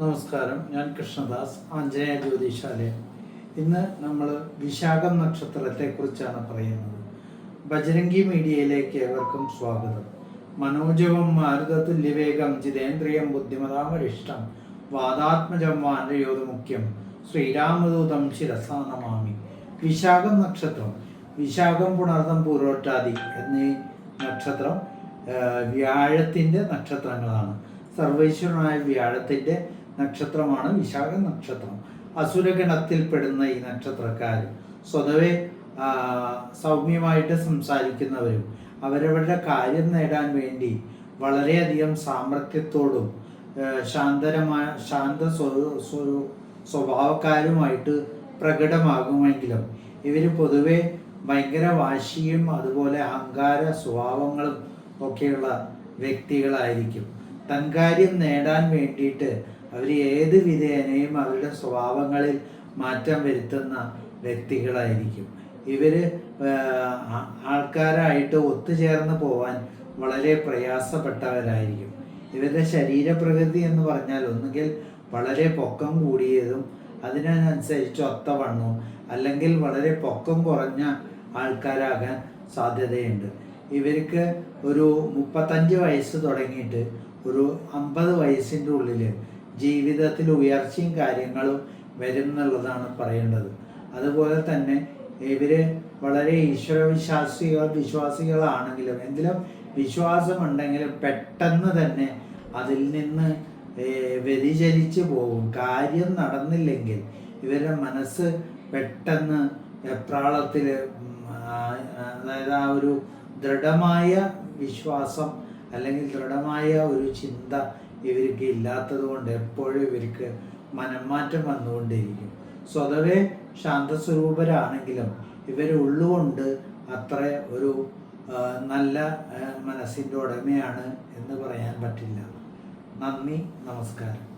നമസ്കാരം. ഞാൻ കൃഷ്ണദാസ് ആഞ്ജനേയ ജ്യോതിശാലയ. ഇന്ന് നമ്മൾ വിശാഖം നക്ഷത്രത്തെക്കുറിച്ചാണ് പറയുന്നത്. ബജരംഗി മീഡിയയിലേക്ക് ഏവർക്കും സ്വാഗതം. മനോജവം മാരുതതുല്യവേഗം ജിതേന്ദ്രിയം ബുദ്ധിമതാമരിഷ്ടം വാദാത്മജം വാനരയോധമുഖ്യം ശ്രീരാമദൂതം ശിരസാനമാമി. വിശാഖം നക്ഷത്രം വിശാഖം പുണർദം പൂരോട്ടാതി എന്നീ നക്ഷത്രം വ്യാഴത്തിന്റെ നക്ഷത്രങ്ങളാണ്. സർവൈശ്വരനായ വ്യാഴത്തിന്റെ നക്ഷത്രമാണ് വിശാഖ നക്ഷത്രം. അസുരഗണത്തിൽപ്പെടുന്ന ഈ നക്ഷത്രക്കാർ സ്വതവേ സൗമ്യമായിട്ട് സംസാരിക്കുന്നവരും അവരവരുടെ കാര്യം നേടാൻ വേണ്ടി വളരെയധികം സാമർത്ഥ്യത്തോടും ശാന്തരമായ ശാന്ത സ്വ- സ്വ- സ്വഭാവക്കാരുമായിട്ട് പ്രകടമാകുമെങ്കിലും ഇവർ പൊതുവെ ഭയങ്കര വാശിയും അതുപോലെ അഹങ്കാര സ്വഭാവങ്ങളും ഒക്കെയുള്ള വ്യക്തികളായിരിക്കും. തൻകാര്യം നേടാൻ വേണ്ടിയിട്ട് അവർ ഏത് വിധേനയും അവരുടെ സ്വഭാവങ്ങളിൽ മാറ്റം വരുത്തുന്ന വ്യക്തികളായിരിക്കും. ഇവർ ആൾക്കാരായിട്ട് ഒത്തുചേർന്ന് പോവാൻ വളരെ പ്രയാസപ്പെട്ടവരായിരിക്കും. ഇവരുടെ ശരീരപ്രകൃതി എന്ന് പറഞ്ഞാൽ ഒന്നുകിൽ വളരെ പൊക്കം കൂടിയതും അതിനനുസരിച്ച് ഒത്തവണ്ണവും അല്ലെങ്കിൽ വളരെ പൊക്കം കുറഞ്ഞ ആൾക്കാരാകാൻ സാധ്യതയുണ്ട്. ഇവർക്ക് ഒരു മുപ്പത്തഞ്ച് വയസ്സ് തുടങ്ങിയിട്ട് ഒരു അമ്പത് വയസ്സിന്റെ ഉള്ളിൽ ജീവിതത്തിൽ ഉയർച്ചയും കാര്യങ്ങളും വരും എന്നുള്ളതാണ് പറയേണ്ടത്. അതുപോലെ തന്നെ ഇവർ വളരെ ഈശ്വര വിശ്വാസികൾ വിശ്വാസികളാണെങ്കിലും എന്തിലും വിശ്വാസമുണ്ടെങ്കിലും പെട്ടെന്ന് തന്നെ അതിൽ നിന്ന് വ്യതിചലിച്ച് പോകും. കാര്യം നടന്നില്ലെങ്കിൽ ഇവരുടെ മനസ്സ് പെട്ടെന്ന് എപ്രാളത്തിൽ അതായത് ആ ഒരു ദൃഢമായ വിശ്വാസം അല്ലെങ്കിൽ ദൃഢമായ ഒരു ചിന്ത ഇവർക്ക് ഇല്ലാത്തത് കൊണ്ട് എപ്പോഴും ഇവർക്ക് മനംമാറ്റം വന്നുകൊണ്ടിരിക്കും സ്വതവേ ശാന്തസ്വരൂപരാണെങ്കിലും ഇവർ ഉള്ളുകൊണ്ട് അത്ര ഒരു നല്ല മനസ്സിന്റെ ഉടമയാണ് എന്ന് പറയാൻ പറ്റില്ല. നന്ദി നമസ്കാരം.